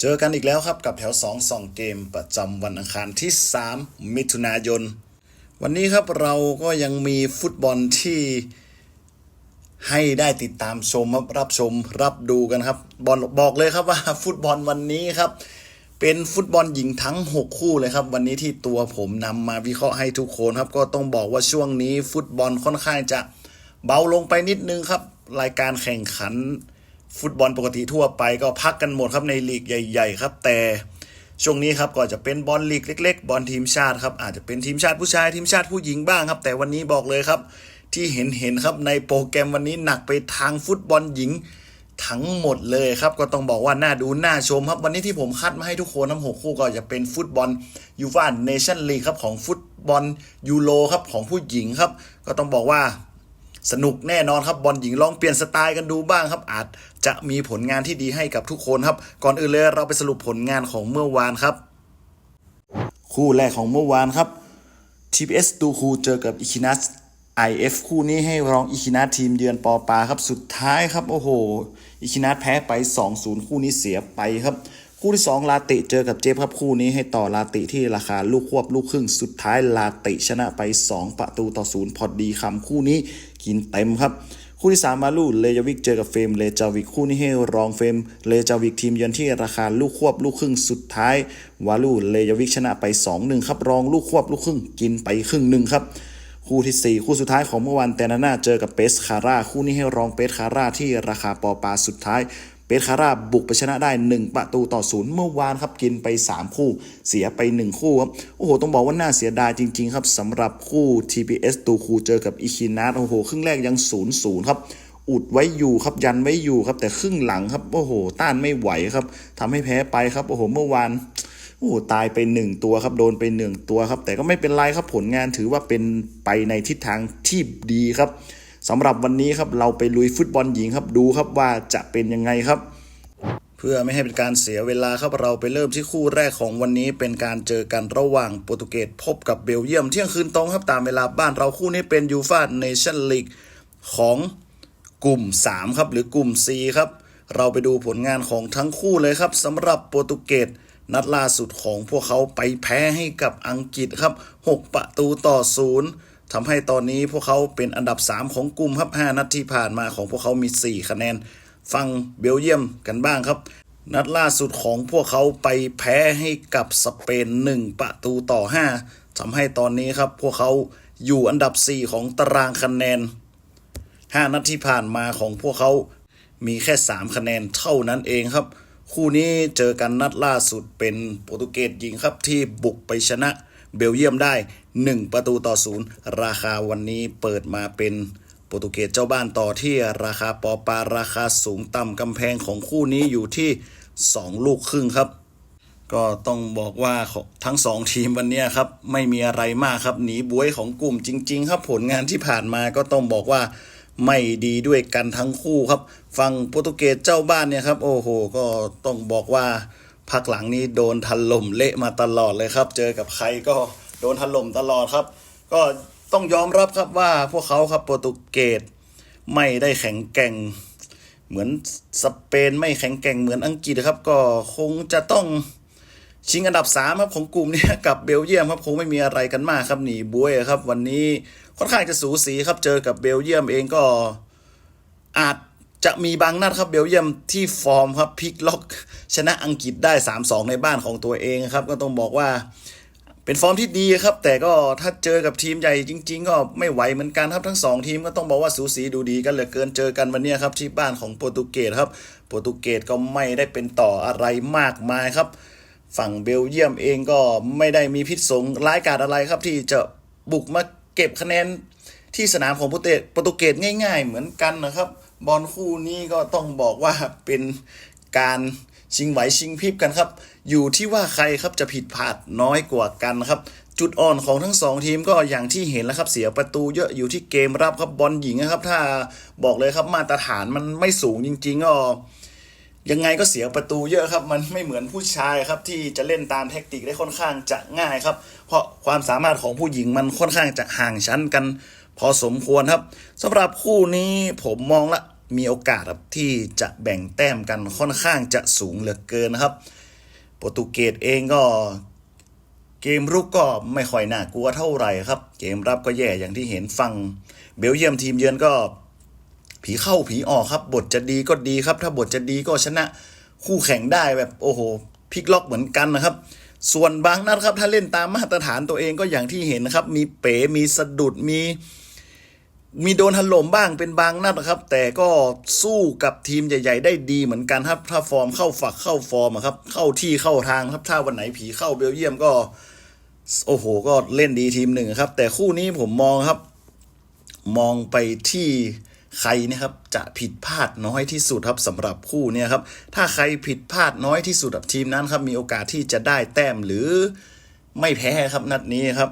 เจอกันอีกแล้วครับกับแถว 2 2 เกมประจำวันอังคารที่ 3 มิถุนายน วันนี้ครับเราก็ยังมีฟุตบอลที่ให้ได้ติดตามชมรับรับชมรับดูกันครับบอลบอกเลยครับว่าฟุตบอลวันนี้ครับ เป็นฟุตบอลหญิงทั้ง 6 คู่เลยครับ วันนี้ที่ตัวผมนำมาวิเคราะห์ให้ทุกคนครับ ก็ต้องบอกว่าช่วงนี้ฟุตบอลค่อนข้างจะเบาลงไปนิดนึงครับ รายการแข่งขัน ฟุตบอลปกติทั่วไปก็พักกันหมดครับในลีกใหญ่ ๆ ครับ แต่ช่วงนี้ครับก็จะเป็นบอลลีกเล็ก ๆ บอลทีมชาติครับอาจจะเป็นทีมชาติผู้ชายทีมชาติผู้หญิงบ้างครับ แต่วันนี้บอกเลยครับ ที่เห็นเห็นๆครับในโปรแกรมวันนี้หนักไปทางฟุตบอลหญิงทั้งหมดเลยครับ ก็ต้องบอกว่าน่าดูน่าชมครับ วันนี้ที่ผมคัดมาให้ทุกคนทั้งหกคู่ก็จะเป็นฟุตบอลยูฟ่าเนชั่นลีกครับของฟุตบอลยูโรครับของผู้หญิงครับ ก็ต้องบอกว่าสนุกแน่นอนครับบอลหญิงลองเปลี่ยนสไตล์กันดูบ้างครับอาจ จะมีผลงานที่ดีให้กับทุกคนครับ ก่อนอื่นเลยเราไปสรุปผลงานของเมื่อวานครับ คู่แรกของเมื่อวานครับ TPS ตูคูเจอกับอิคินัส IF คู่นี้ให้รองอิคินัสทีมเยือนปอปาครับสุดท้ายครับ โอ้โห อิคินัสแพ้ไป 2-0 คู่นี้เสียไปครับ คู่ที่ 2 ลาติเจอกับเจฟครับคู่นี้ให้ต่อลาติที่ราคาลูกควบลูกครึ่งสุดท้ายลาติชนะไป 2 ประตูต่อศูนย์พอดีคำคู่นี้กินเต็มครับ คู่ที่ 3 มาลูเลจาวิกเจอกับเฟมเลจาวิกคู่นี้ให้รองเฟมเลจาวิกทีมเยือนที่ราคาลูกควบลูกครึ่งสุดท้ายวาลูเลจาวิกชนะไป 2-1 ครับรองลูกควบลูกครึ่งกินไปครึ่งหนึ่งครับคู่ที่ 4 คู่สุดท้ายของเมื่อวานแตนาน่าเจอกับเปสคาร่าคู่นี้ให้รองเปสคาร่าที่ราคาปอปาสุดท้าย เปสคาร่าบุกไปชนะได้ 1 ประตูต่อศูนย์เมื่อวานครับกินไป 3 คู่เสียไป 1 คู่ครับโอ้โหต้องบอกว่าน่าเสียดายจริง ๆ ครับสำหรับคู่ TPS ตูคูเจอกับอิคินัสโอ้โหครึ่งแรกยัง0-0ครับอุดไว้อยู่ครับยันไว้อยู่ครับแต่ครึ่งหลังครับโอ้โห ต้านไม่ไหวครับทำให้แพ้ไปครับโอ้โหเมื่อวานโอ้โหตายไปหนึ่งตัวครับโดนไปหนึ่งตัวครับ แต่ก็ไม่เป็นไรครับผลงานถือว่าเป็นไปในทิศทางที่ดีครับ สำหรับวันนี้ครับเราไปลุยฟุตบอลหญิงครับดูครับว่าจะเป็นยังไงครับ เพื่อไม่ให้เป็นการเสียเวลาครับเราไปเริ่มที่คู่แรกของวันนี้เป็นการเจอกันระหว่างโปรตุเกสพบกับเบลเยียมเที่ยงคืนตรงครับตามเวลาบ้านเราคู่นี้เป็นยูฟาเนชั่นลีกของกลุ่ม 3 ครับหรือกลุ่ม C ครับ เราไปดูผลงานของทั้งคู่เลยครับสำหรับโปรตุเกสนัดล่าสุดของพวกเขาไปแพ้ให้กับอังกฤษครับ 6 ประตูต่อศูนย์ ทำให้ตอนนี้พวกเขาเป็นอันดับ 3 ของกลุ่มครับ 5 นัดที่ผ่านมาของพวกเขามี 4 คะแนน ฟังเบลเยียมกันบ้างครับ นัดล่าสุดของพวกเขาไปแพ้ให้กับสเปน 1 ประตูต่อ 5ทำให้ตอนนี้ครับพวกเขาอยู่อันดับ 4 ของตารางคะแนน 5 นัดที่ผ่านมาของพวกเขามีแค่ 3 คะแนนเท่านั้นเองครับ คู่นี้เจอกันนัดล่าสุดเป็นโปรตุเกสหญิงครับที่บุกไปชนะเบลเยียมได้ 1 ประตูต่อศูนย์ราคาวันนี้เปิดมาเป็นโปรตุเกสเจ้าบ้านต่อที่ราคาปอปาราคาสูงต่ำกำแพงของคู่นี้อยู่ที่ 2 ลูกครึ่งครับ ก็ต้องบอกว่าทั้งสองทีมวันนี้ครับ ไม่มีอะไรมากครับหนีบวยของกลุ่มจริง ๆ ครับผลงานที่ผ่านมาก็ต้องบอกว่าไม่ดีด้วยกันทั้งคู่ครับ ฝั่งโปรตุเกสเจ้าบ้านเนี่ยครับ โอ้โห ก็ต้องบอกว่าพักหลังนี้โดนถล่มเละมาตลอดเลยครับ เจอกับใครก็ โดนถล่มตลอดครับ ก็ต้องยอมรับครับว่าพวกเขาครับโปรตุเกสไม่ได้แข็งแกร่ง เหมือนสเปนไม่แข็งแกร่งเหมือนอังกฤษครับ ก็คงจะต้องชิงอันดับ3ครับของกลุ่มนี้กับเบลเยียมครับคงไม่มีอะไรกันมากครับหนีบวยครับ วันนี้ค่อนข้างจะสูสีครับเจอกับเบลเยียมเองก็อาจจะมีบางนัดครับเบลเยียมที่ฟอร์มครับพลิกล็อก ชนะอังกฤษได้ 3-2 ในบ้านของตัวเองครับ ก็ต้องบอกว่า เป็นฟอร์มที่ดีครับ แต่ก็ถ้าเจอกับทีมใหญ่จริง ๆ ก็ไม่ไหวเหมือนกันครับทั้งสองทีมก็ต้องบอกว่าสูสีดูดีกันเหลือเกินเจอกันวันนี้ครับที่บ้านของโปรตุเกสครับ โปรตุเกสก็ไม่ได้เป็นต่ออะไรมากมายครับ ฝั่งเบลเยียมเองก็ไม่ได้มีพิษสงร้ายกาจอะไรครับ ที่จะบุกมาเก็บคะแนนที่สนามของโปรตุเกสโปรตุเกสง่าย ๆ เหมือนกันนะครับบอลคู่นี้ก็ต้องบอกว่าเป็นการชิงไหวชิงพริบกันครับ อยู่ที่ว่าใครครับจะผิดพลาดน้อยกว่ากันครับ จุดอ่อนของทั้งสองทีมก็อย่างที่เห็นแล้วครับเสียประตูเยอะอยู่ที่เกมรับครับบอลหญิงนะครับ ถ้าบอกเลยครับมาตรฐานมันไม่สูงจริง ๆ ก็ยังไงก็เสียประตูเยอะครับ มันไม่เหมือนผู้ชายครับที่จะเล่นตามแท็กติกได้ค่อนข้างจะง่ายครับ เพราะความสามารถของผู้หญิงมันค่อนข้างจะห่างชั้นกัน พอสมควรครับสำหรับคู่นี้ผมมองละมีโอกาสครับที่จะแบ่งแต้มกันค่อนข้างจะสูงเหลือเกินนะครับ โปรตุเกสเองก็เกมรุกก็ไม่ค่อยน่ากลัวเท่าไหร่ครับ เกมรับก็แย่อย่างที่เห็นฟัง เบลเยียมทีมเยือนก็ ผีเข้าผีออกครับ บทจะดีก็ดีครับ ถ้าบทจะดีก็ชนะคู่แข่งได้แบบโอ้โหพลิกล็อกเหมือนกันนะครับ ส่วนบางนัดครับ ถ้าเล่นตามมาตรฐานตัวเองก็อย่างที่เห็นนะครับ มีเป๋มีสะดุดมี มีโดนถล่มบ้างเป็นบางนัดนะครับ แต่ก็สู้กับทีมใหญ่ ๆ ได้ดีเหมือนกันครับถ้าฟอร์มเข้าฝักเข้าฟอร์มครับ เข้าที่เข้าทางครับ ถ้าวันไหนผีเข้าเบลเยียมก็ โอ้โห ก็เล่นดีทีมหนึ่งครับ แต่คู่นี้ผมมองครับ มองไปที่ใครนะครับจะผิดพลาดน้อยที่สุดครับสำหรับคู่นี่ยครับ ถ้าใครผิดพลาดน้อยที่สุดกับทีมนั้นครับมีโอกาสที่จะได้แต้มหรือไม่แพ้ครับนัดนี้ครับ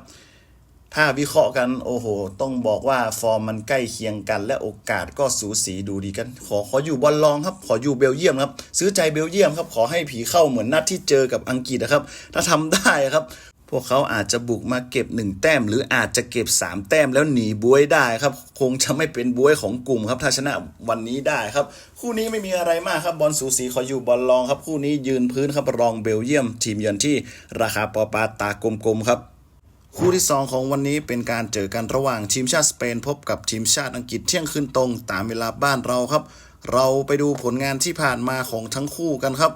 ถ้าวิเคราะห์กันโอ้โห ต้องบอกว่าฟอร์มมันใกล้เคียงกัน และโอกาสก็สูสีดูดีกัน ขอขออยู่บอลลองครับ ขออยู่เบลเยียมครับ ซื้อใจเบลเยียมครับ ขอให้ผีเข้าเหมือนนัดที่เจอกับอังกฤษนะครับ ถ้าทำได้ครับ พวกเขาอาจจะบุกมาเก็บหนึ่งแต้ม หรืออาจจะเก็บสามแต้มแล้วหนีบวยได้ครับ คงจะไม่เป็นบวยของกลุ่มครับ ถ้าชนะวันนี้ได้ครับ คู่นี้ไม่มีอะไรมากครับบอลสูสีขออยู่บอลลองครับคู่นี้ยืนพื้นครับรองเบลเยียม ทีมเยือนที่ราคาปอปาตากลมๆครับ คู่ที่ 2 ของวันนี้เป็นการเจอกันระหว่างทีมชาติสเปนพบกับทีมชาติอังกฤษเที่ยงคืนตรง ตามเวลาบ้านเราครับ เราไปดูผลงานที่ผ่านมาของทั้งคู่กันครับ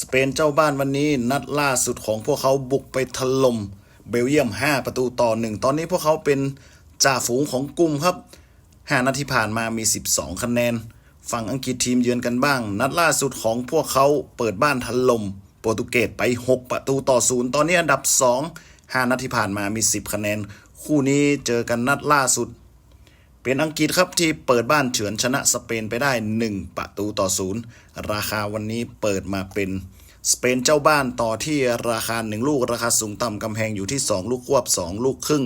สเปนเจ้าบ้านวันนี้นัดล่าสุดของพวกเขาบุกไปถล่มเบลเยียม 5 ประตูต่อ 1 ตอนนี้พวกเขาเป็นจ่าฝูงของกลุ่มครับ 5 นัดที่ผ่านมามี 12 คะแนน ฝั่งอังกฤษทีมเยือนกันบ้าง นัดล่าสุดของพวกเขาเปิดบ้านถล่มโปรตุเกสไป 6 ประตูต่อ 0 ตอนนี้อันดับ 2 5 นัดที่ผ่านมามี 10 คะแนน คู่นี้เจอกันนัดล่าสุด เป็นอังกฤษครับที่เปิดบ้านเฉือนชนะสเปนไปได้ 1 ประตูต่อ0ราคาวันนี้เปิดมาเป็นสเปนเจ้าบ้านต่อที่ราคา 1 ลูกราคาสูงต่ำกำแพงอยู่ที่ 2 ลูกควบ 2 ลูกครึ่ง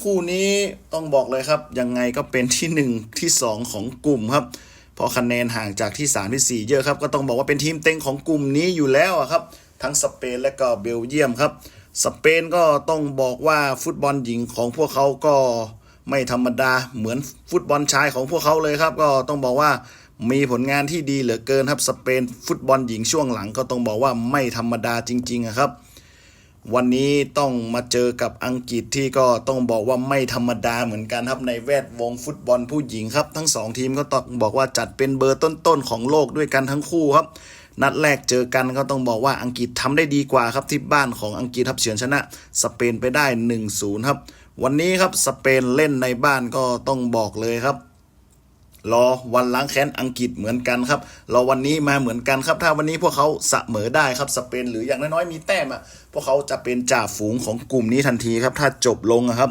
คู่นี้ต้องบอกเลยครับ ยังไงก็เป็นที่ 1 ที่ 2 ของกลุ่มครับเพราะคะแนนห่างจากที่ 3 ที่ 4 เยอะครับ ก็ต้องบอกว่าเป็นทีมเต็งของกลุ่มนี้อยู่แล้วครับ ทั้งสเปนและก็เบลเยียมครับ สเปนก็ต้องบอกว่าฟุตบอลหญิงของพวกเขาก็ไม่ธรรมดาเหมือนฟุตบอลชายของพวกเขาเลยครับ ก็ต้องบอกว่ามีผลงานที่ดีเหลือเกินครับสเปนฟุตบอลหญิงช่วงหลังก็ต้องบอกว่าไม่ธรรมดาจริงๆครับ วันนี้ต้องมาเจอกับอังกฤษที่ก็ต้องบอกว่าไม่ธรรมดาเหมือนกันครับในแวดวงฟุตบอลผู้หญิงครับ ทั้งสองทีมก็ต้องบอกว่าจัดเป็นเบอร์ต้นๆของโลกด้วยกันทั้งคู่ครับ นัดแรกเจอกันก็ต้องบอกว่าอังกฤษทำได้ดีกว่าครับที่บ้านของอังกฤษครับเฉือนชนะ สเปนไปได้ 1-0 ครับ วันนี้ครับสเปนเล่นในบ้านก็ต้องบอกเลยครับรอวันล้างแค้นอังกฤษเหมือนกันครับรอวันนี้มาเหมือนกันครับ ถ้าวันนี้พวกเขาเสมอได้ครับสเปนหรืออย่างน้อยๆมีแต้มอะพวกเขาจะเป็นจ่าฝูงของกลุ่มนี้ทันทีครับ ถ้าจบลงอะครับ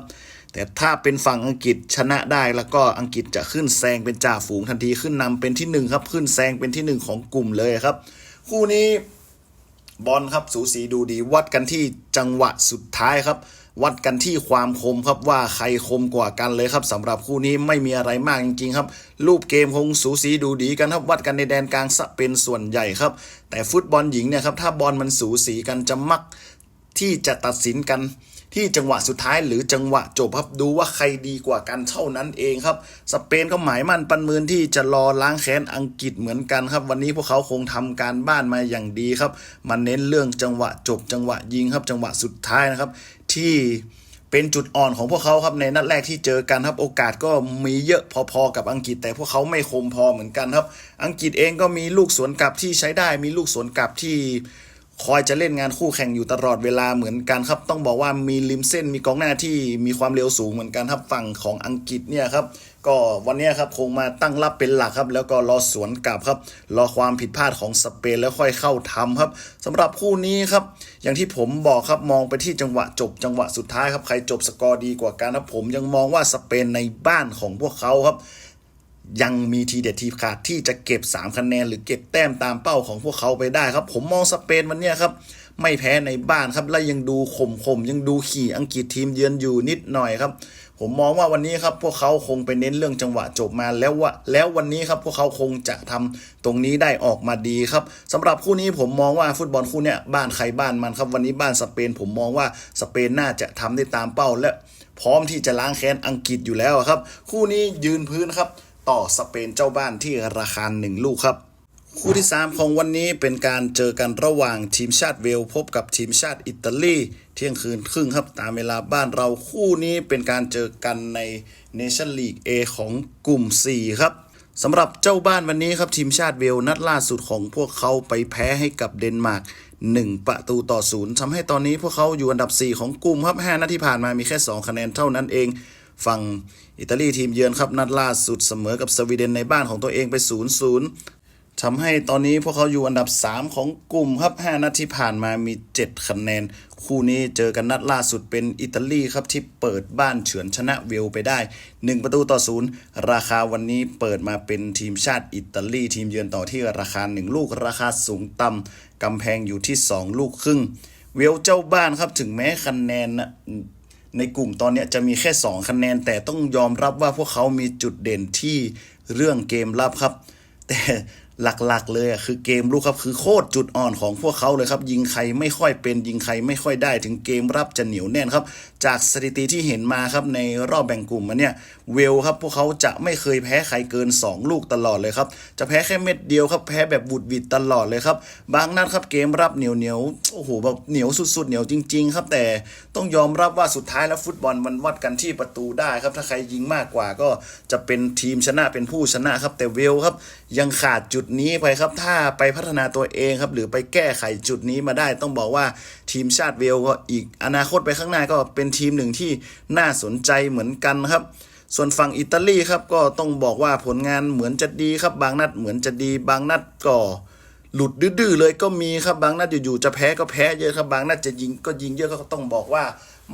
แต่ถ้าเป็นฝั่งอังกฤษชนะได้แล้วก็อังกฤษจะขึ้นแซงเป็นจ่าฝูงทันทีขึ้นนำเป็นที่หนึ่งครับ ขึ้นแซงเป็นที่หนึ่งของกลุ่มเลยครับ คู่นี้บอลครับสูสีดูดีวัดกันที่จังหวะสุดท้ายครับ วัดกันที่ความคมครับว่าใครคมกว่ากันเลยครับสำหรับคู่นี้ไม่มีอะไรมากจริงๆครับ รูปเกมคงสูสีดูดีกันครับวัดกันในแดนกลางสะเป็นส่วนใหญ่ครับ แต่ฟุตบอลหญิงเนี่ยครับถ้าบอลมันสูสีกันจะมักที่จะตัดสินกัน ที่จังหวะสุดท้ายหรือจังหวะจบครับดูว่าใครดีกว่ากันเท่านั้นเองครับ สเปนก็หมายมั่นปันมือที่จะรอล้างแค้นอังกฤษเหมือนกันครับ วันนี้พวกเขาคงทำการบ้านมาอย่างดีครับมันเน้นเรื่องจังหวะจบ จังหวะยิงครับ จังหวะสุดท้ายนะครับที่เป็นจุดอ่อนของพวกเขาครับในนัดแรกที่เจอกันครับโอกาสก็มีเยอะพอๆกับอังกฤษ แต่พวกเขาไม่คมพอเหมือนกันครับ อังกฤษเองก็มีลูกสวนกลับที่ใช้ได้มีลูกสวนกลับที่ คอยจะเล่นงานคู่แข่งอยู่ตลอดเวลาเหมือนกันครับ ต้องบอกว่ามีริมเส้นมีกองหน้าที่มีความเร็วสูงเหมือนกันครับฝั่งของอังกฤษเนี่ยครับก็วันนี้ครับคงมาตั้งรับเป็นหลักครับ แล้วก็รอสวนกลับครับ รอความผิดพลาดของสเปนแล้วค่อยเข้าทำครับสำหรับคู่นี้ครับ อย่างที่ผมบอกครับมองไปที่จังหวะจบจังหวะสุดท้ายครับใครจบสกอร์ดีกว่ากันครับผมยังมองว่าสเปนในบ้านของพวกเขาครับ ยังมีทีเด็ดทีขาดที่จะเก็บ 3 คะแนน หรือเก็บแต้มตามเป้าของพวกเขาไปได้ครับ ผมมองสเปนวันนี้ครับ ไม่แพ้ในบ้านครับ และยังดูข่มข่มยังดูขี่อังกฤษทีมเยือนอยู่นิดหน่อยครับ ผมมองว่าวันนี้ครับพวกเขาคงไปเน้นเรื่องจังหวะจบมาแล้วว่าแล้ววันนี้ครับพวกเขาคงจะทำตรงนี้ได้ออกมาดีครับสำหรับคู่นี้ผมมองว่าฟุตบอลคู่เนี้ยบ้านใครบ้านมันครับวันนี้บ้านสเปน ผมมองว่าสเปนน่าจะทำได้ตามเป้าและพร้อมที่จะล้างแค้นอังกฤษอยู่แล้วครับ คู่นี้ยืนพื้นครับ ต่อสเปนเจ้าบ้านที่ราคาหนึ่งลูกครับ คู่ที่ 3 ของวันนี้เป็นการเจอกันระหว่างทีมชาติเวลพบกับทีมชาติอิตาลีเที่ยงคืนครึ่งครับตามเวลาบ้านเราคู่นี้เป็นการเจอกันในเนชั่นลีก A ของกลุ่ม 4 ครับสำหรับเจ้าบ้านวันนี้ครับทีมชาติเวลนัดล่าสุดของพวกเขาไปแพ้ให้กับเดนมาร์ก1 ประตูต่อศูนย์ทำให้ตอนนี้พวกเขาอยู่อันดับ 4 ของกลุ่มครับ5นัดที่ผ่านมามีแค่ 2 คะแนนเท่านั้นเอง ฝั่งอิตาลีทีมเยือนครับนัดล่าสุดเสมอกับสวีเดนในบ้านของตัวเองไป 0-0ทำให้ตอนนี้พวกเขาอยู่อันดับ 3 ของกลุ่มครับ 5 นัดที่ผ่านมามี 7 คะแนน คู่นี้เจอกันนัดล่าสุดเป็นอิตาลีครับที่เปิดบ้านเฉือนชนะเวลไปได้ 1 ประตูต่อศูนย์ราคาวันนี้เปิดมาเป็นทีมชาติอิตาลีทีมเยือนต่อที่ราคา 1 ลูกราคาสูงต่ำกำแพงอยู่ที่ 2 ลูกครึ่ง เวลเจ้าบ้านครับถึงแม้คะแนนนะ ในกลุ่มตอนนี้จะมีแค่ 2 คะแนน แต่ต้องยอมรับว่าพวกเขามีจุดเด่นที่เรื่องเกมรับครับ แต่ หลักๆ เลยคือเกมลุกครับคือโคตรจุดอ่อนของพวกเขาเลยครับยิงใครไม่ค่อยเป็นยิงใครไม่ค่อยได้ ถึงเกมรับจะเหนียวแน่นครับ จากสถิติที่เห็นมาครับในรอบแบ่งกลุ่มมาเนี่ยเวลครับพวกเขาจะไม่เคยแพ้ใครเกิน 2 ลูกตลอดเลยครับจะแพ้แค่เม็ดเดียวครับแพ้แบบบุดวิดตลอดเลยครับบางนัดครับเกมรับเหนียวเหนียวโอ้โหแบบเหนียวสุดๆเหนียวจริงๆครับแต่ต้องยอมรับว่าสุดท้ายแล้วฟุตบอลมันวัดกันที่ประตูได้ครับถ้าใครยิงมากกว่าก็จะเป็นทีมชนะเป็นผู้ชนะครับแต่เวลครับยังขาดจุดนี้ไปครับ ถ้าไปพัฒนาตัวเองครับ หรือไปแก้ไขจุดนี้มาได้ ต้องบอกว่าทีมชาติเวลก็อีกอนาคตไปข้างหน้าก็เป็นทีมหนึ่งที่น่าสนใจเหมือนกันครับ ส่วนฝั่งอิตาลีครับก็ต้องบอกว่าผลงานเหมือนจะดีครับ บางนัดเหมือนจะดี บางนัดก็หลุดดื้อเลยก็มีครับบางนัดอยู่ๆจะแพ้ก็แพ้เยอะครับบางนัดจะยิงก็ยิงเยอะก็ต้องบอกว่า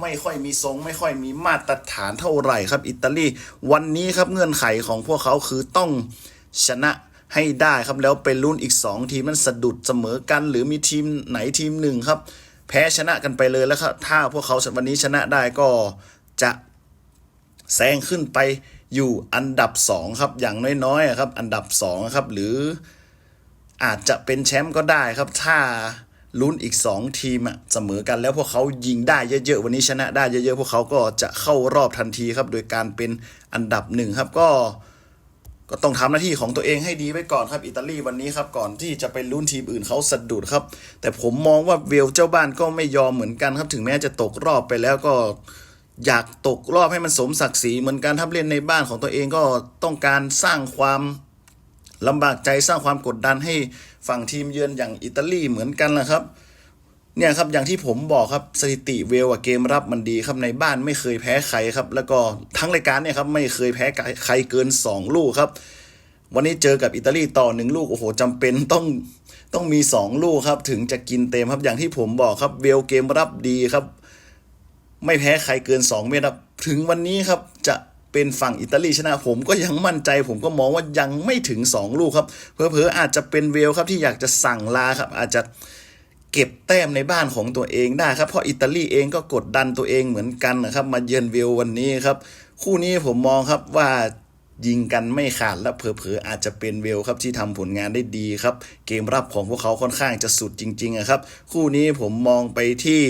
ไม่ค่อยมีทรงไม่ค่อยมีมาตรฐานเท่าไหร่ครับอิตาลี วันนี้ครับเงื่อนไขของพวกเขาคือต้องชนะ ให้ได้ครับแล้วไปลุ้นอีก 2 ทีมมันสะดุดเสมอกัน หรือมีทีมไหนทีมหนึ่งครับ แพ้ชนะกันไปเลยแล้วครับถ้าพวกเขาวันนี้ชนะได้ก็จะแซงขึ้นไปอยู่อันดับ 2 ครับอย่างน้อยๆครับ อันดับ2ครับหรืออาจจะเป็นแชมป์ก็ได้ครับ ถ้าลุ้นอีก 2 ทีมอะเสมอกันแล้วพวกเขายิงได้เยอะๆวันนี้ชนะได้เยอะๆพวกเขาก็จะเข้ารอบทันทีครับ โดยการเป็นอันดับหนึ่งครับก็ ก็ต้องทำหน้าที่ของตัวเองให้ดีไว้ก่อนครับอิตาลีวันนี้ครับก่อนที่จะไปลุ้นทีมอื่นเขาสะดุดครับ แต่ผมมองว่าเวลเจ้าบ้านก็ไม่ยอมเหมือนกันครับ ถึงแม้จะตกรอบไปแล้วก็อยากตกรอบให้มันสมศักดิ์ศรีเหมือนกันทับเล่นในบ้านของตัวเองก็ต้องการสร้างความลำบากใจสร้างความกดดันให้ฝั่งทีมเยือนอย่างอิตาลีเหมือนกันแหละครับ เนี่ยครับอย่างที่ผมบอกครับสถิติเวลอะเกมรับมันดีครับในบ้านไม่เคยแพ้ใครครับ แล้วก็ทั้งรายการเนี่ยครับไม่เคยแพ้ใครเกิน 2 ลูกครับ วันนี้เจอกับอิตาลีต่อหนึ่งลูกโอ้โหจำเป็นต้องต้องมี 2 ลูกครับ ถึงจะกินเต็มครับอย่างที่ผมบอกครับเวลเกมรับดีครับ ไม่แพ้ใครเกิน 2 เมตรครับถึงวันนี้ครับจะเป็นฝั่งอิตาลีชนะผมก็ยังมั่นใจ ผมก็มองว่ายังไม่ถึง 2 ลูกครับเพอเพอๆอาจจะเป็นเวลครับที่อยากจะสั่งลาครับ อาจจะ เก็บแต้มในบ้านของตัวเองได้ครับ เพราะอิตาลีเองก็กดดันตัวเองเหมือนกันนะครับ มาเยือนเวลวันนี้ครับ คู่นี้ผมมองครับว่ายิงกันไม่ขาดและเผลอๆอาจจะเป็นเวลครับที่ทำผลงานได้ดีครับ เกมรับของพวกเขาค่อนข้างจะสุดจริงๆอะครับ คู่นี้ผมมองไปที่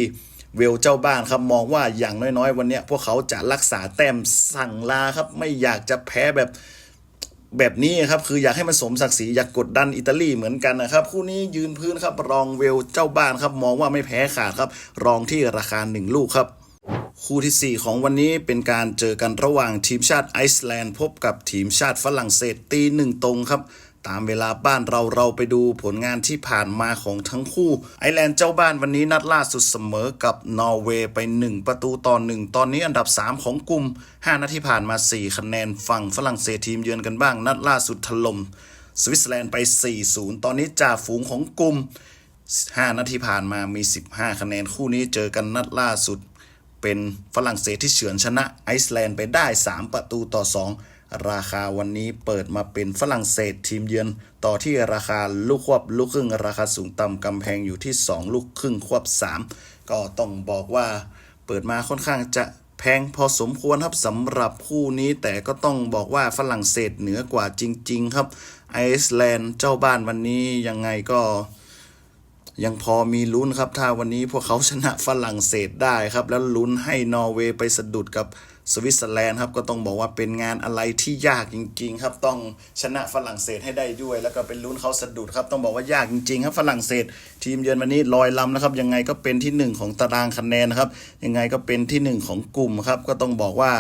เวลเจ้าบ้านครับมองว่าอย่างน้อยๆ วันนี้พวกเขาจะรักษาแต้มสั่งลาครับ ไม่อยากจะแพ้แบบ แบบนี้ครับคืออยากให้มันสมศักดิ์ศรีอยากกดดันอิตาลีเหมือนกันนะครับ คู่นี้ยืนพื้นครับรองเวลเจ้าบ้านครับ มองว่าไม่แพ้ขาดครับ รองที่ราคาหนึ่งลูกครับ คู่ที่ 4 ของวันนี้เป็นการเจอกันระหว่างทีมชาติไอซ์แลนด์พบกับทีมชาติฝรั่งเศสตีหนึ่งตรงครับ ตามเวลาบ้านเราเราไปดูผลงานที่ผ่านมาของทั้งคู่ ไอร์แลนด์เจ้าบ้านวันนี้นัดล่าสุดเสมอกับนอร์เวย์ไป 1 ประตูต่อ 1 ตอนนี้อันดับ 3 ของกลุ่ม 5นัดที่ผ่านมา 4 คะแนนฝั่งฝรั่งเศสทีมเยือนกันบ้าง นัดล่าสุดถล่มสวิตเซอร์แลนด์ไป 4-0 ตอนนี้จ่าฝูงของกลุ่ม 5นัดที่ผ่านมามี 15 คะแนนคู่นี้เจอกันนัดล่าสุด เป็นฝรั่งเศสที่เฉือนชนะไอซ์แลนด์ไปได้ 3 ประตูต่อ 2 ราคาวันนี้เปิดมาเป็นฝรั่งเศสทีมเยือน ต่อที่ราคาลูกควบลูกครึ่ง ราคาสูงต่ำกำแพงอยู่ที่ 2 ลูกครึ่งควบ 3 ก็ต้องบอกว่า เปิดมาค่อนข้างจะแพงพอสมควรครับสำหรับคู่นี้แต่ก็ต้องบอกว่าฝรั่งเศสเหนือกว่าจริง ๆ ครับไอซ์แลนด์เจ้าบ้านวันนี้ยังไงก็ยังพอมีลุ้นครับ ถ้าวันนี้พวกเขาชนะฝรั่งเศสได้ครับ แล้วลุ้นให้นอร์เวย์ไปสะดุดกับ สวิตเซอร์แลนด์ครับก็ต้องบอกว่าเป็นงานอะไรที่ยากจริง ๆ ครับต้องชนะฝรั่งเศสให้ได้ด้วย แล้วก็เป็นลุ้นเขาสะดุดครับต้องบอกว่ายากจริง ๆ ครับฝรั่งเศส ทีมเยือนวันนี้ลอยลำนะครับยังไงก็เป็นที่หนึ่งของตารางคะแนนนะครับยังไงก็เป็นที่หนึ่งของกลุ่มครับก็ต้องบอกว่า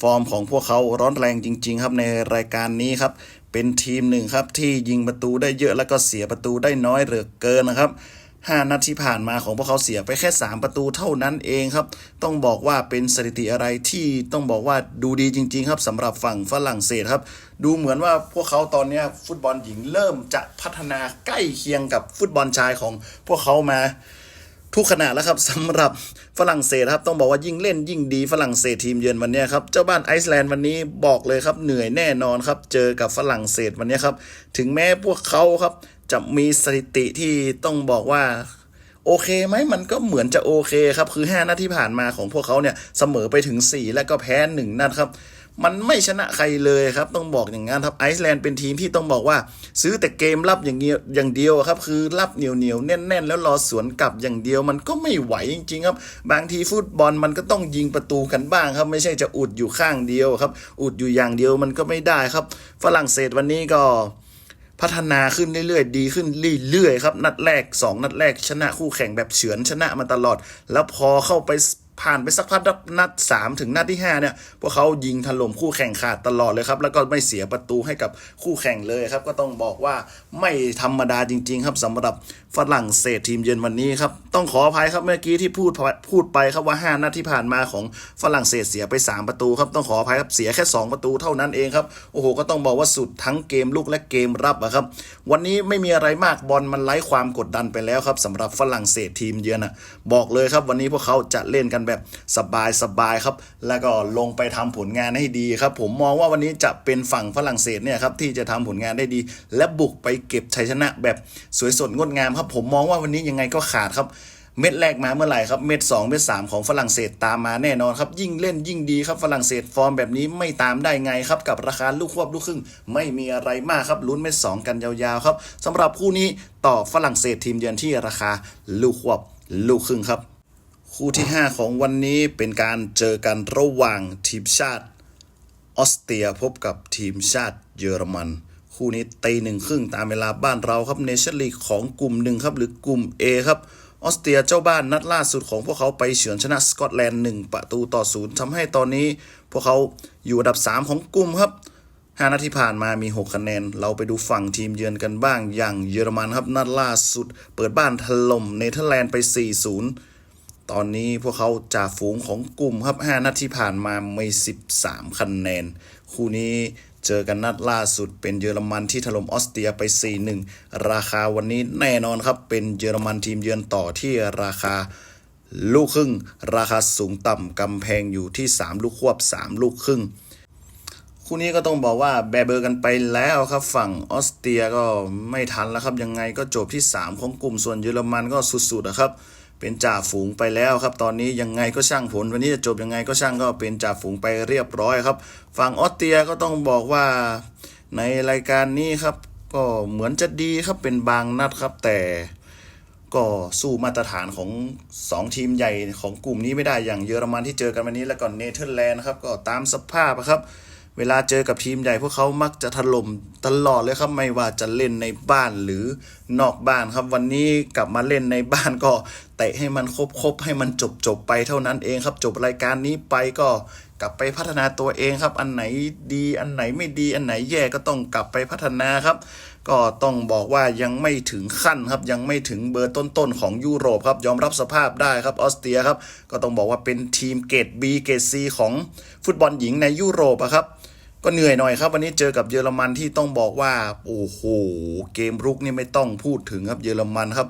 ฟอร์มของพวกเขาร้อนแรงจริง ๆ ครับในรายการนี้ครับเป็นทีมหนึ่งครับที่ยิงประตูได้เยอะแล้วก็เสียประตูได้น้อยเหลือเกินนะครับ ห้านัดที่ผ่านมาของพวกเขาเสียไปแค่ 3 ประตูเท่านั้นเองครับ ต้องบอกว่าเป็นสถิติอะไรที่ต้องบอกว่าดูดีจริง ๆ ครับสำหรับฝั่งฝรั่งเศสครับ ดูเหมือนว่าพวกเขาตอนนี้ฟุตบอลหญิงเริ่มจะพัฒนาใกล้เคียงกับฟุตบอลชายของพวกเขามาทุกขณะแล้วครับสำหรับฝรั่งเศสครับต้องบอกว่ายิ่งเล่นยิ่งดีฝรั่งเศสทีมเยือนวันนี้ครับเจ้าบ้านไอซ์แลนด์วันนี้บอกเลยครับเหนื่อยแน่นอนครับเจอกับฝรั่งเศสวันนี้ครับถึงแม้พวกเขาครับ จะมีสถิติที่ต้องบอกว่าโอเคไหมมันก็เหมือนจะโอเคครับคือ 5 นัดที่ผ่านมาของพวกเขาเนี่ยเสมอไปถึง 4 แล้วก็แพ้ 1 นัดครับมันไม่ชนะใครเลยครับ ต้องบอกอย่างนั้นครับไอซ์แลนด์เป็นทีมที่ต้องบอกว่า ซื้อแต่เกมรับอย่างเดียวอย่างเดียวครับคือรับเหนียวเหนียวแน่น ๆ แล้วรอสวนกลับอย่างเดียว มันก็ไม่ไหวจริง ๆ ครับ บางทีฟุตบอลมันก็ต้องยิงประตูกันบ้างครับ ไม่ใช่จะอุดอยู่ข้างเดียวครับ อุดอยู่อย่างเดียวมันก็ไม่ได้ครับ ฝรั่งเศสวันนี้ก็ พัฒนาขึ้นเรื่อยๆ ดีขึ้นเรื่อยๆครับ นัดแรก 2 นัดแรกชนะคู่แข่งแบบเฉือนชนะมาตลอด แล้วพอเข้าไป ผ่านไปสักพักนัด3ถึงนัดที่ 5 เนี่ย พวกเขายิงถล่มคู่แข่งขาดตลอดเลยครับ แล้วก็ไม่เสียประตูให้กับคู่แข่งเลยครับ ก็ต้องบอกว่าไม่ธรรมดาจริง ๆ ครับสำหรับฝรั่งเศสทีมเยือนวันนี้ครับ ต้องขออภัยครับเมื่อกี้ที่พูดพูดไปครับว่า 5 นัดที่ผ่านมาของฝรั่งเศสเสียไป 3 ประตูครับ ต้องขออภัยครับเสียแค่ 2 ประตูเท่านั้นเองครับ โอ้โห ก็ต้องบอกว่าสุดทั้งเกมลุกและเกมรับอะครับ วันนี้ไม่มีอะไรมากบอลมันไร้ความกดดันไปแล้วครับสำหรับฝรั่งเศสทีมเยือนอะบอกเลยครับวันนี้พวกเขาจะเล่นกันแบบสบายสบายๆครับ แล้วก็ลงไปทำผลงานให้ดีครับ ผมมองว่าวันนี้จะเป็นฝั่งฝรั่งเศสเนี่ยครับที่จะทำผลงานได้ดี และบุกไปเก็บชัยชนะแบบสวยสดงดงามครับผมมองว่าวันนี้ยังไงก็ขาดครับเม็ดแรกมาเมื่อไหร่ครับ เม็ด2เม็ด3ของฝรั่งเศสตามมาแน่นอนครับ ยิ่งเล่นยิ่งดีครับฝรั่งเศสฟอร์มแบบนี้ไม่ตามได้ไงครับ กับราคาลูกควบลูกครึ่ง ไม่มีอะไรมากครับลุ้นเม็ด2กันยาวๆครับสำหรับคู่นี้ต่อฝรั่งเศสทีมเยือนที่ราคาลูกควบลูกครึ่งครับ คู่ที่ 5 ของวันนี้เป็นการเจอกันระหว่างทีมชาติออสเตรียพบกับทีมชาติเยอรมัน คู่นี้ตีหนึ่งครึ่งตามเวลาบ้านเราครับเนชั่นลีกของกลุ่มหนึ่งครับหรือกลุ่ม A ครับออสเตรียเจ้าบ้านนัดล่าสุดของพวกเขาไปเฉือนชนะสกอตแลนด์1ประตูต่อศูนย์ทำให้ตอนนี้ พวกเขาอยู่อันดับ 3 ของกลุ่มครับ5นัดที่ผ่านมามี 6 คะแนน เราไปดูฝั่งทีมเยือนกันบ้าง อย่างเยอรมันครับนัดล่าสุด เปิดบ้านถล่มเนเธอร์แลนด์ไป 4-0 ตอนนี้พวกเขาจ่าฝูงของกลุ่มครับ 5 นัดที่ผ่านมามี13 คะแนน คู่นี้เจอกันนัดล่าสุดเป็นเยอรมันที่ถล่มออสเตรียไป 4-1 ราคาวันนี้แน่นอนครับ เป็นเยอรมันทีมเยือนต่อที่ราคาลูกครึ่ง ราคาสูงต่ำกำแพงอยู่ที่ 3 ลูกควบ 3 ลูกครึ่ง คู่นี้ก็ต้องบอกว่าแบเบอร์กันไปแล้วครับ ฝั่งออสเตรียก็ไม่ทันแล้วครับ ยังไงก็จบที่ 3 ของกลุ่มส่วนเยอรมันก็สุดๆนะครับ เป็นจ่าฝูงไปแล้วครับ ตอนนี้ยังไงก็ช่างผล วันนี้จะจบยังไงก็ช่างก็เป็นจ่าฝูงไปเรียบร้อยครับ ฝั่งออสเตรียก็ต้องบอกว่าในรายการนี้ครับ ก็เหมือนจะดีครับเป็นบางนัดครับแต่ก็สู้มาตรฐานของ 2 ทีมใหญ่ของกลุ่มนี้ไม่ได้อย่างเยอรมันที่เจอกันวันนี้แล้วก็เนเธอร์แลนด์นะครับก็ตามสภาพครับ เวลาเจอกับทีมใหญ่พวกเขามักจะถล่มตลอดเลยครับไม่ว่าจะเล่นในบ้านหรือนอกบ้านครับ วันนี้กลับมาเล่นในบ้านก็เตะให้มันครบๆให้มันจบๆไปเท่านั้นเองครับ จบรายการนี้ไปก็กลับไปพัฒนาตัวเองครับ อันไหนดีอันไหนไม่ดีอันไหนแย่ก็ต้องกลับไปพัฒนาครับ ก็ต้องบอกว่ายังไม่ถึงขั้นครับ ยังไม่ถึงเบอร์ต้นๆของยุโรปครับ ยอมรับสภาพได้ครับออสเตรียครับ ก็ต้องบอกว่าเป็นทีมเกรด B เกรด C ของฟุตบอลหญิงในยุโรปครับ ก็เหนื่อยหน่อยครับ วันนี้เจอกับเยอรมันที่ต้องบอกว่า โอ้โห เกมรุกนี่ไม่ต้องพูดถึงครับเยอรมันครับ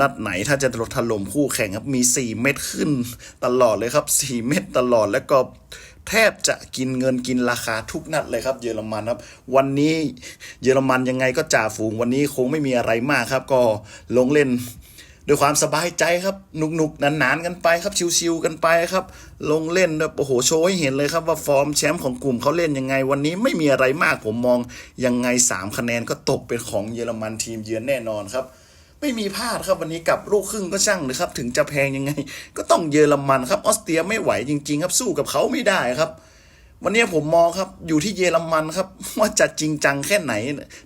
นัดไหนถ้าจะถล่มคู่แข่งครับมี 4 เม็ดขึ้น ตลอดเลยครับ 4 เม็ดตลอดแล้วก็แทบจะกินเงินกินราคาทุกนัดเลยครับ เยอรมันครับ วันนี้เยอรมันยังไงก็จ่าฝูงวันนี้คงไม่มีอะไรมากครับ ก็ลงเล่น ด้วยความสบายใจครับหนุกๆนานๆกันไปครับชิวๆกันไปครับ ลงเล่นแบบโอ้โหโชว์ให้เห็นเลยครับว่าฟอร์มแชมป์ของกลุ่มเขาเล่นยังไง วันนี้ไม่มีอะไรมากผมมองยังไง 3 คะแนนก็ตกเป็นของเยอรมันทีมเยือนแน่นอนครับไม่มีพลาดครับวันนี้กับลูกครึ่งก็ช่างเลยครับ ถึงจะแพงยังไง ก็ต้องเยอรมันครับออสเตรียไม่ไหวจริง ๆ ครับสู้กับเขาไม่ได้ครับ วันนี้ผมมองครับอยู่ที่เยอรมันครับว่าจะจริงจังแค่ไหน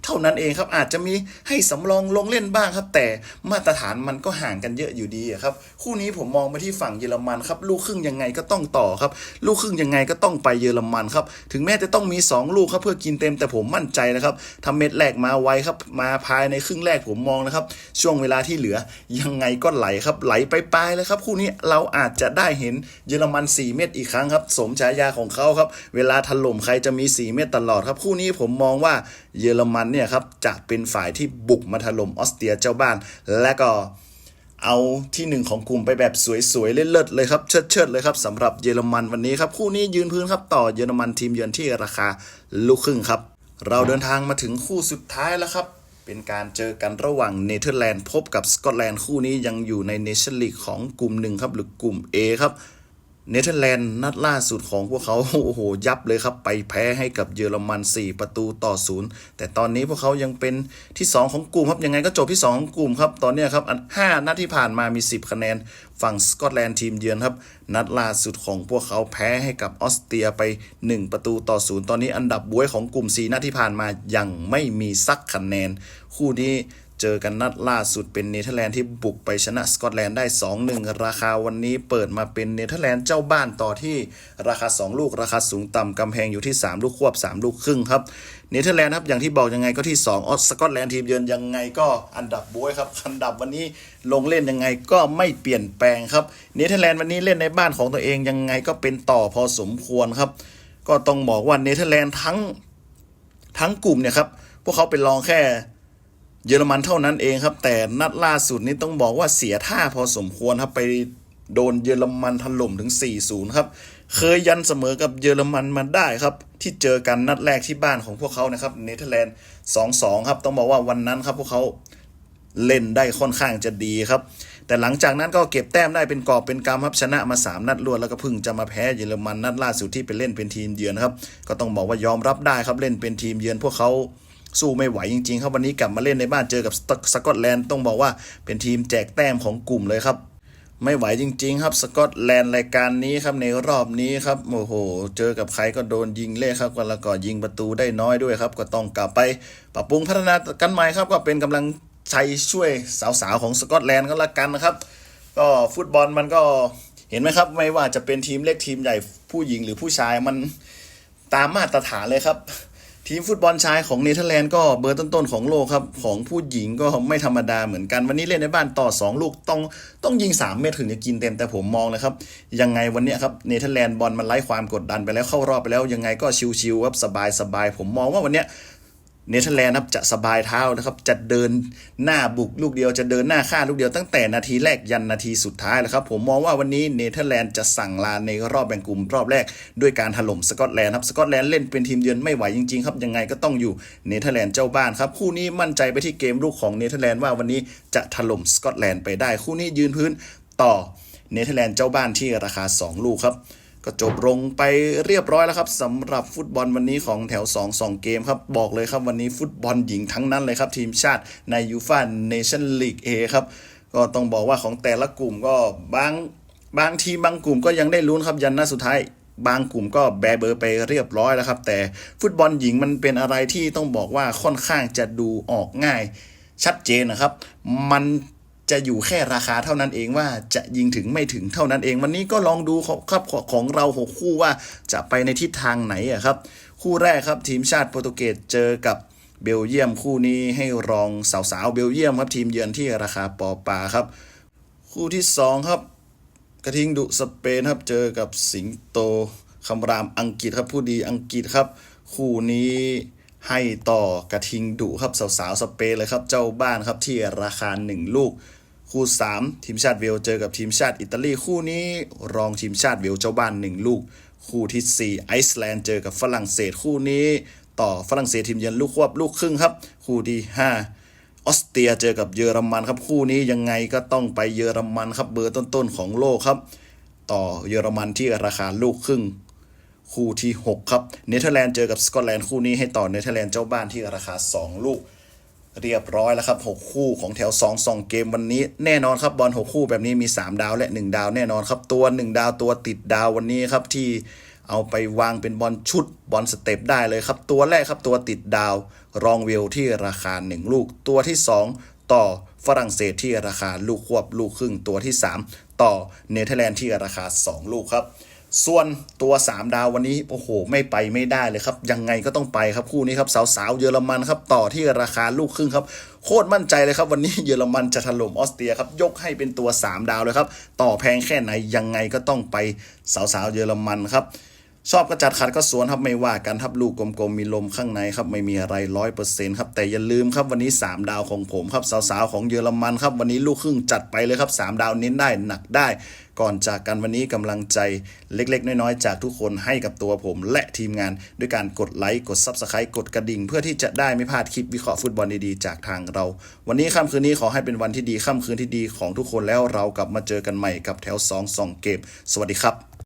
เท่านั้นเองครับอาจจะมีให้สำรองลงเล่นบ้างครับ แต่มาตรฐานมันก็ห่างกันเยอะอยู่ดีครับคู่นี้ผมมองไปที่ฝั่งเยอรมันครับลูกครึ่งยังไงก็ต้องต่อครับ ลูกครึ่งยังไงก็ต้องไปเยอรมันครับถึงแม้จะต้องมี 2 ลูกครับเพื่อกินเต็มแต่ผมมั่นใจนะครับทำเม็ดแรกมาไวครับมาภายในครึ่งแรกผมมองนะครับช่วงเวลาที่เหลือยังไงก็ไหลครับไหลไปปลายเลยครับคู่นี้เราอาจจะได้เห็นเยอรมัน 4 เม็ดอีกครั้งครับสมฉายาของเขาครับเวลาถล่มใครจะมี 4 เม็ดตลอดครับ คู่นี้ผมมองว่าเยอรมันเนี่ยครับจะเป็นฝ่ายที่บุกมาถล่มออสเตรียเจ้าบ้าน และก็เอาที่หนึ่งของกลุ่มไปแบบสวยๆ เลิศๆเลยครับ เชิดๆเลยครับสำหรับเยอรมันวันนี้ครับ คู่นี้ยืนพื้นครับต่อเยอรมันทีมเยือนที่ราคาลูกครึ่งครับ เราเดินทางมาถึงคู่สุดท้ายแล้วครับ เป็นการเจอกันระหว่างเนเธอร์แลนด์พบกับสกอตแลนด์คู่นี้ยังอยู่ในเนชั่นลีกของกลุ่มหนึ่งครับหรือกลุ่ม A ครับ เนเธอร์แลนด์นัดล่าสุดของพวกเขาโอ้โหยับเลยครับ ไปแพ้ให้กับเยอรมัน 4 ประตูต่อศูนย์แต่ตอนนี้พวกเขายังเป็นที่ 2 ของกลุ่มครับยังไงก็จบที่ 2 ของกลุ่มครับ ตอนนี้ครับอันห้านัดที่ผ่านมามี 10 คะแนน ฝั่งสกอตแลนด์ทีมเยือนครับ นัดล่าสุดของพวกเขาแพ้ให้กับออสเตรียไป 1 ประตูต่อศูนย์ตอนนี้อันดับบวยของกลุ่ม 4 นัดที่ผ่านมายังไม่มีสักคะแนน คู่นี้ เจอกันนัดล่าสุดเป็นเนเธอร์แลนด์ที่บุกไปชนะสกอตแลนด์ได้ 2-1 ราคาวันนี้เปิดมาเป็นเนเธอร์แลนด์เจ้าบ้านต่อที่ราคา 2 ลูกราคาสูงต่ำกำแพงอยู่ที่ 3 ลูกควบ 3 ลูกครึ่งครับเนเธอร์แลนด์ครับอย่างที่บอกยังไงก็ที่ 2 ออสสกอตแลนด์ทีมเยือนยังไงก็อันดับบวยครับอันดับวันนี้ลงเล่นยังไงก็ไม่เปลี่ยนแปลงครับเนเธอร์แลนด์วันนี้เล่นในบ้านของตัวเองยังไงก็เป็นต่อพอสมควรครับ ก็ต้องบอกว่าเนเธอร์แลนด์ทั้งทั้งกลุ่มเนี่ยครับพวกเขาเป็นรองแค่ เยอรมันเท่านั้นเองครับ แต่นัดล่าสุดนี้ต้องบอกว่าเสียท่าพอสมควรครับไปโดนเยอรมันถล่มถึง 4-0 ครับ เคยยันเสมอกับเยอรมันมาได้ครับ ที่เจอกันนัดแรกที่บ้านของพวกเขานะครับเนเธอร์แลนด์ 2-2 ครับ ต้องบอกว่าวันนั้นครับพวกเขาเล่นได้ค่อนข้างจะดีครับ แต่หลังจากนั้นก็เก็บแต้มได้เป็นกอบเป็นกำครับชนะมา 3 นัดรวดแล้วก็พิ่งจะมาแพ้เยอรมันนัดล่าสุดที่ไปเล่นเป็นทีมเยือนครับ ก็ต้องบอกว่ายอมรับได้ครับเล่นเป็นทีมเยือนพวกเขา สู้ไม่ไหวจริงๆ ครับวันนี้กลับมาเล่นในบ้านเจอกับสกอตแลนด์ต้องบอกว่าเป็นทีมแจกแต้มของกลุ่มเลยครับ ไม่ไหวจริง ๆ ครับสกอตแลนด์รายการนี้ครับในรอบนี้ครับโอ้โห เจอกับใครก็โดนยิงเละครับแล้วก็ยิงประตูได้น้อยด้วยครับ ก็ต้องกลับไปปรับปรุงพัฒนากันใหม่ครับ ก็เป็นกำลังใจช่วยสาวๆของสกอตแลนด์ก็แล้วกันนะครับ ก็ฟุตบอลมันก็เห็นไหมครับ ไม่ว่าจะเป็นทีมเล็กทีมใหญ่ผู้หญิงหรือผู้ชายมันตามมาตรฐานเลยครับ ทีมฟุตบอลชายของเนเธอร์แลนด์ก็เบอร์ต้นๆของโลกครับ ของผู้หญิงก็ไม่ธรรมดาเหมือนกัน วันนี้เล่นในบ้านต่อ 2 ลูกต้องต้องยิง 3 เมตรถึงจะกินเต็มแต่ผมมองนะครับ ยังไงวันนี้ครับเนเธอร์แลนด์บอลมันไล่ความกดดันไปแล้วเข้ารอบไปแล้วยังไงก็ชิวๆครับสบายๆผมมองว่าวันนี้ เนเธอร์แลนด์ครับจะสบายเท้านะครับ จะเดินหน้าบุกลูกเดียวจะเดินหน้าฆ่าลูกเดียวตั้งแต่นาทีแรกยันนาทีสุดท้ายแล้วครับ ผมมองว่าวันนี้เนเธอร์แลนด์จะสั่งลาในรอบแบ่งกลุ่มรอบแรก ด้วยการถล่มสกอตแลนด์ครับสกอตแลนด์เล่นเป็นทีมเยือนไม่ไหวจริงๆครับยังไงก็ต้องอยู่เนเธอร์แลนด์เจ้าบ้านครับคู่นี้มั่นใจไปที่เกมลูกของเนเธอร์แลนด์ว่าวันนี้จะถล่มสกอตแลนด์ไปได้ คู่นี้ยืนพื้นต่อเนเธอร์แลนด์เจ้าบ้านที่ราคา 2 ลูกครับ ก็จบลงไปเรียบร้อยแล้วครับสำหรับฟุตบอลวันนี้ของแถว 2 2 เกมครับ บอกเลยครับวันนี้ฟุตบอลหญิงทั้งนั้นเลยครับ ทีมชาติในยูฟ a าเนชั่นลีกเอครับ ก็ต้องบอกว่าของแต่ละกลุ่มก็บางบางทีบางกลุ่มก็ยังได้ลุ้นครับยันหน้าสุดท้ายบางกลุ่มก็แบเบอร์ไปเรียบร้อยแล้วครับ แต่ฟุตบอลหญิงมันเป็นอะไรที่ต้องบอกว่าค่อนข้างจะดูออกง่าย ชัดเจนนะครับ มัน จะอยู่แค่ราคาเท่านั้นเองว่าจะยิงถึงไม่ถึงเท่านั้นเอง วันนี้ก็ลองดูครับของเราหกคู่ว่าจะไปในทิศทางไหนอะครับ คู่แรกครับทีมชาติโปรตุเกสเจอกับเบลเยียมคู่นี้ให้รองสาวๆเบลเยียมครับทีมเยือนที่ราคาปอปาครับ คู่ที่สองครับ กระทิงดุสเปนครับเจอกับสิงโตคำรามอังกฤษครับผู้ดีอังกฤษครับ คู่นี้ ให้ต่อกระทิงดุครับสาวๆสเปนเลยครับเจ้าบ้านครับที่ราคา 1 ลูก คู่ 3 ทีมชาติเวลเจอกับทีมชาติอิตาลีคู่นี้รองทีมชาติเวลเจ้าบ้าน 1 ลูก คู่ที่ 4 ไอซ์แลนด์เจอกับฝรั่งเศสคู่นี้ ต่อฝรั่งเศสทีมเยือนลูกควบลูกครึ่งครับ คู่ที่ 5ออสเตรียเจอกับเยอรมันครับคู่นี้ยังไงก็ต้องไปเยอรมันครับเบอร์ต้นๆของโลกครับ ต่อเยอรมันที่ราคาลูกครึ่ง คู่ที่ 6 ครับ เนเธอร์แลนด์เจอกับสกอตแลนด์คู่นี้ให้ต่อเนเธอร์แลนด์เจ้าบ้านที่ราคา 2 ลูก เรียบร้อยแล้วครับ 6 คู่ของแถว 2 2 เกมวันนี้แน่นอนครับบอล6คู่แบบนี้มี 3 ดาวและ 1 ดาวแน่นอนครับตัว 1 ดาวตัวติดดาววันนี้ครับที่เอาไปวางเป็นบอลชุดบอลสเต็ปได้เลยครับ ตัวแรกครับตัวติดดาวรองเวลที่ราคา 1 ลูก ตัวที่ 2 ต่อฝรั่งเศสที่ราคาลูกควบลูกครึ่งตัวที่ 3 ต่อเนเธอร์แลนด์ที่ราคา 2 ลูกครับ ส่วนตัว 3 ดาววันนี้โอ้โห ไม่ไปไม่ได้เลยครับ ยังไงก็ต้องไปครับคู่นี้ครับสาวๆเยอรมันครับต่อที่ราคาลูกครึ่งครับ โคตรมั่นใจเลยครับ วันนี้เยอรมันจะถล่มออสเตรียครับ ยกให้เป็นตัว 3 ดาวเลยครับ ต่อแพงแค่ไหนยังไงก็ต้องไปสาวๆเยอรมันครับชอบก็จัดขัดก็สวนครับไม่ว่ากันครับลูกกลมๆมีลมข้างในครับไม่มีอะไรร้อยเปอร์เซ็นต์ครับแต่อย่าลืมครับวันนี้ 3 ดาวของผมครับสาวๆของเยอรมันครับวันนี้ลูกครึ่งจัดไปเลยครับ 3 ดาวเน้นได้หนักได้ ก่อนจากกันวันนี้กำลังใจเล็กๆ น้อยๆ จากทุกคนให้กับตัวผม และทีมงานด้วยการกดไลค์กด Subscribe กดกระดิ่ง เพื่อที่จะได้ไม่พลาดคลิปวิเคราะห์ฟุตบอลดีๆ จากทางเรา วันนี้ค่ำคืนนี้ขอให้เป็นวันที่ดีค่ำคืนที่ดีของทุกคนแล้วเรากลับมาเจอกันใหม่กับแถว2 2เกม สวัสดีครับ